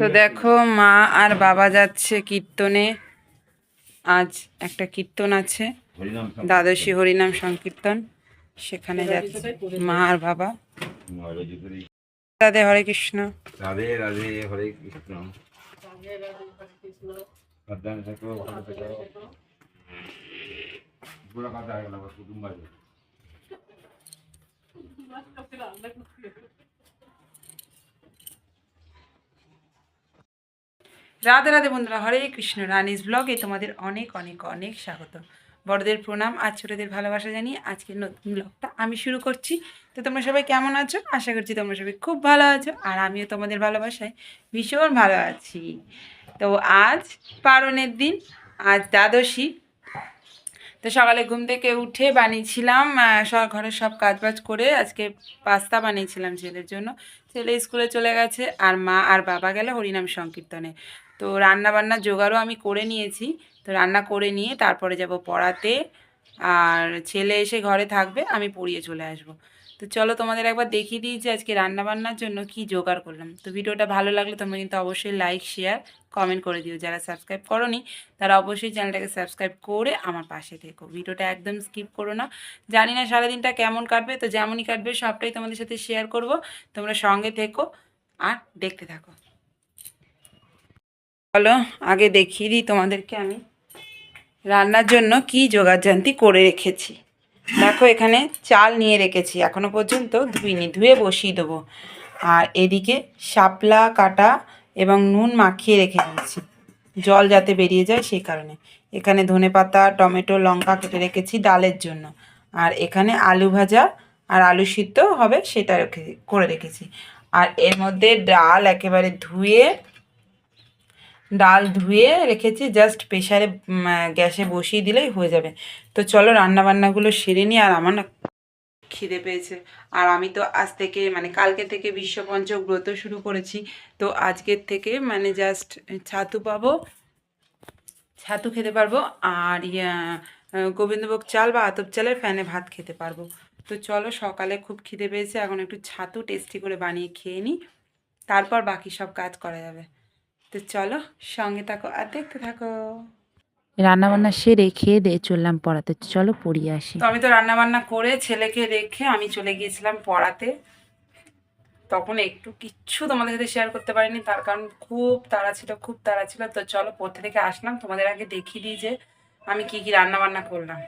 তো দেখো মা আর বাবা যাচ্ছে কীর্তনে। আজ একটা কীর্তন আছে, দ্বাদশী হরিনাম সংকীর্তন। সেখানে যাচ্ছে মা আর বাবা। রাধে হরে কৃষ্ণ হয়ে গেল আমার কুটুম্ব আছে রাধে রাধে বন্ধুরা, হরে কৃষ্ণ রানিস ব্লগে তোমাদের অনেক অনেক অনেক স্বাগত। বড়দের প্রণাম আর ছোটদের ভালোবাসা জানিয়ে আজকের নতুন ব্লগটা আমি শুরু করছি। তো তোমরা সবাই কেমন আছো? আশা করছি তোমরা সবাই খুব ভালো আছো আর আমিও তোমাদের ভালোবাসায় ভীষণ ভালো আছি। তো আজ পারণের দিন, আজ দ্বাদশী। তো সকালে ঘুম থেকে উঠে বানিয়েছিলাম সব ঘরের সব কাজবাজ করে আজকে পাস্তা বানিয়েছিলাম ছেলের জন্য। ছেলে স্কুলে চলে গেছে আর মা আর বাবা গেলে হরিনাম সংকীর্তনে। তো রান্না বান্না জোগাড়ও আমি করে নিয়েছি। তো রান্না করে নিয়ে তারপরে যাব পড়াতে। আর ছেলে এসে ঘরে থাকবে, আমি পড়িয়ে চলে আসব। তো চলো তোমাদের একবার দেখিয়ে দিই যে আজকে রান্না বান্নার জন্য কি জোগাড় করলাম। তো ভিডিওটা ভালো লাগলে তোমরা কিন্তু অবশ্যই লাইক শেয়ার কমেন্ট করে দিও। যারা সাবস্ক্রাইব করনি, তারা অবশ্যই চ্যানেলটাকে সাবস্ক্রাইব করে আমার পাশে থেকো। ভিডিওটা একদম স্কিপ করো না। জানি না সারাদিনটা কেমন কাটবে, তো যেমনই কাটবে সবটাই তোমাদের সাথে শেয়ার করব। তোমরা সঙ্গে থেকো আর দেখতে থাকো। চলো, আগে দেখিয়ে দিই তোমাদেরকে আমি রান্নার জন্য কি জোগাড়জান্তি করে রেখেছি। দেখো, এখানে চাল নিয়ে রেখেছি। এখনও পর্যন্ত ধুইনি, ধুয়ে বসিয়ে দেবো। আর এদিকে শাপলা, কাটা এবং নুন মাখিয়ে রেখে দিয়েছি। জল যাতে বেরিয়ে যায় সেই কারণে। এখানে ধনেপাতা টমেটো, লঙ্কা কেটে রেখেছি ডালের জন্য। আর এখানে আলু ভাজা আর আলু সিদ্ধ হবে সেটা রেখে, করে রেখেছি। আর এর মধ্যে ডাল একেবারে ধুয়ে ডাল ধুয়ে রেখেছি জাস্ট প্রেশারে গ্যাসে বসিয়ে দিলেই হয়ে যাবে। তো চলো রান্না বান্নাগুলো সেরে নিই, আর আমার খিদে পেয়েছে। আর আমি তো আজ থেকে মানে কালকে থেকে বিশ্বপঞ্চক ব্রত শুরু করেছি। তো আজকের থেকে মানে জাস্ট ছাতু পাবো, ছাতু খেতে পারব, আর গোবিন্দভোগ চাল বা আতপ চালের ফ্যানে ভাত খেতে পারব। তো চলো সকালে খুব খিদে পেয়েছে, এখন একটু ছাতু টেস্টি করে বানিয়ে খেয়ে নিই, তারপর বাকি সব কাজ করা যাবে। তো চলো সঙ্গে থাকো আর দেখতে থাকো। রান্নাবান্না সেরে খেয়ে দিয়ে চললাম পড়াতে। চলো পড়িয়ে আসি। তো আমি তো রান্না বান্না করে ছেলেকে রেখে আমি চলে গিয়েছিলাম পড়াতে। তখন একটু কিচ্ছু তোমাদের সাথে শেয়ার করতে পারিনি তার কারণ খুব তাড়া ছিল খুব তাড়া ছিল। তো চলো পড়তে থেকে আসলাম তোমাদের আগে দেখিয়ে দিই যে আমি কি কি রান্না বান্না করলাম।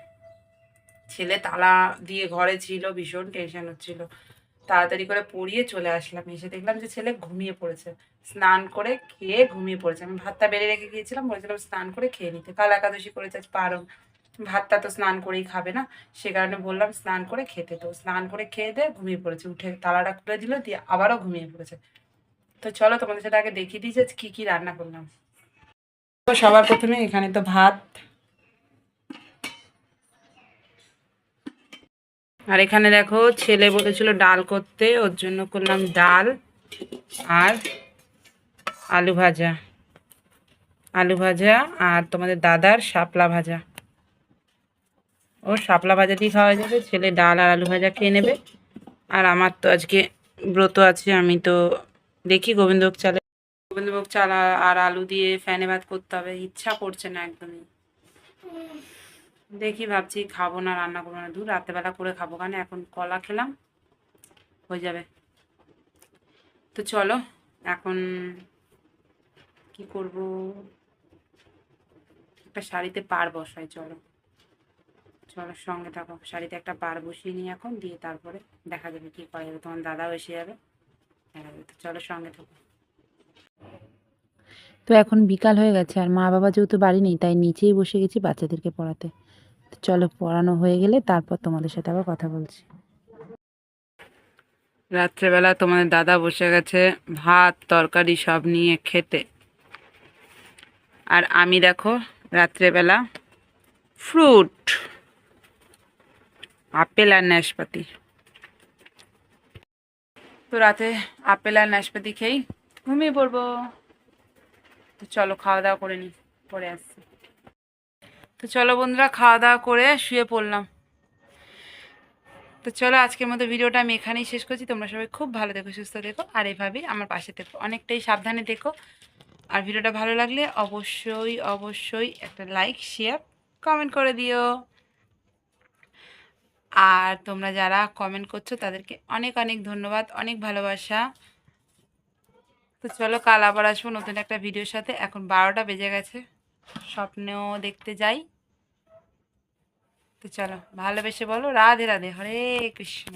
ছেলে তালা দিয়ে ঘরে ছিল ভীষণ টেনশন হচ্ছিল। তাড়াতাড়ি করে পড়িয়ে চলে আসলাম। এসে দেখলাম যে ছেলে ঘুমিয়ে পড়েছে। স্নান করে খেয়ে ঘুমিয়ে পড়েছে। আমি ভাতটা বেড়ে রেখে গিয়েছিলাম, বলেছিলাম স্নান করে খেয়ে নিতে। কাল একাদশী করেছে, আজ পারো ভাতটা তো স্নান করেই খাবে না। সে কারণে বললাম স্নান করে খেতে। তো স্নান করে খেয়ে দিয়ে ঘুমিয়ে পড়েছে। উঠে তালাটা খুলে দিল, দিয়ে আবারও ঘুমিয়ে পড়েছে। তো চলো তোমাদের সাথে আগে দেখিয়ে দিই যে কী কী রান্না করলাম। তো সবার প্রথমে এখানে তো ভাত আর এখানে দেখো ছেলে বলেছিল ডাল করতে, ওর জন্য করলাম ডাল আর আলু ভাজা। আলু ভাজা আর তোমাদের দাদার শাপলা ভাজা। ও শাপলা ভাজা দিয়ে খাওয়া যাবে, ছেলে ডাল আর আলু ভাজা খেয়ে নেবে। আর আমার তো আজকে ব্রত আছে, আমি তো দেখি গোবিন্দভোগ চালে গোবিন্দভোগ চাল আর- আলু দিয়ে ফ্যানে ভাত করতে হবে, ইচ্ছা করছে না একদমই। দেখি ভাবছি খাব না, রান্না করব না। দূর রাত্রেবেলা করে খাব কারণ এখন কলা খেলাম, হয়ে যাবে। তো চলো, এখন কি করব? একটা শাড়িতে পার বসাই, চলো। চলো, সঙ্গে থাকো। শাড়িতে একটা পার বসিয়ে নিই এখন, দিয়ে তারপরে দেখা যাবে কি করা যাবে। তোমার দাদাও এসে যাবে, দেখা যাবে। তো চলো, সঙ্গে থাকো। তো এখন বিকাল হয়ে গেছে, আর মা বাবা যেহেতু বাড়ি নেই, তাই নিচেই বসে গেছি বাচ্চাদেরকে পড়াতে। চলো পড়ানো হয়ে গেলে তারপর তোমাদের সাথে আবার কথা বলছি। রাত্রেবেলা তোমাদের দাদা বসে গেছে ভাত, তরকারি সব নিয়ে খেতে। আর আমি দেখো রাত্রেবেলা ফ্রুট, আপেল আর নাশপাতি। তো রাতে আপেল আর নাশপাতি খেয়েই ঘুমিয়ে পড়ব। তো চলো খাওয়া দাওয়া করে নি, পরে আসছি। তো চলো বন্ধুরা, খাওয়া দাওয়া করে শুয়ে পড়লাম। তো চলো আজকের মতো ভিডিওটা আমি এখানেই শেষ করছি। তোমরা সবাই খুব ভালো দেখো সুস্থ দেখো আর এভাবেই আমার পাশে দেখো অনেকটাই সাবধানে দেখো আর ভিডিওটা ভালো লাগলে অবশ্যই অবশ্যই একটা লাইক শেয়ার কমেন্ট করে দিও। আর তোমরা যারা কমেন্ট করছ, তাদেরকে অনেক অনেক ধন্যবাদ, অনেক ভালোবাসা। তো চলো, কাল আবার আসব নতুন একটা ভিডিওর সাথে। এখন বারোটা বেজে গেছে। স্বপ্নেও দেখতে যাই। তো চলো ভালোবেসে বলো রাধে রাধে হরে কৃষ্ণ।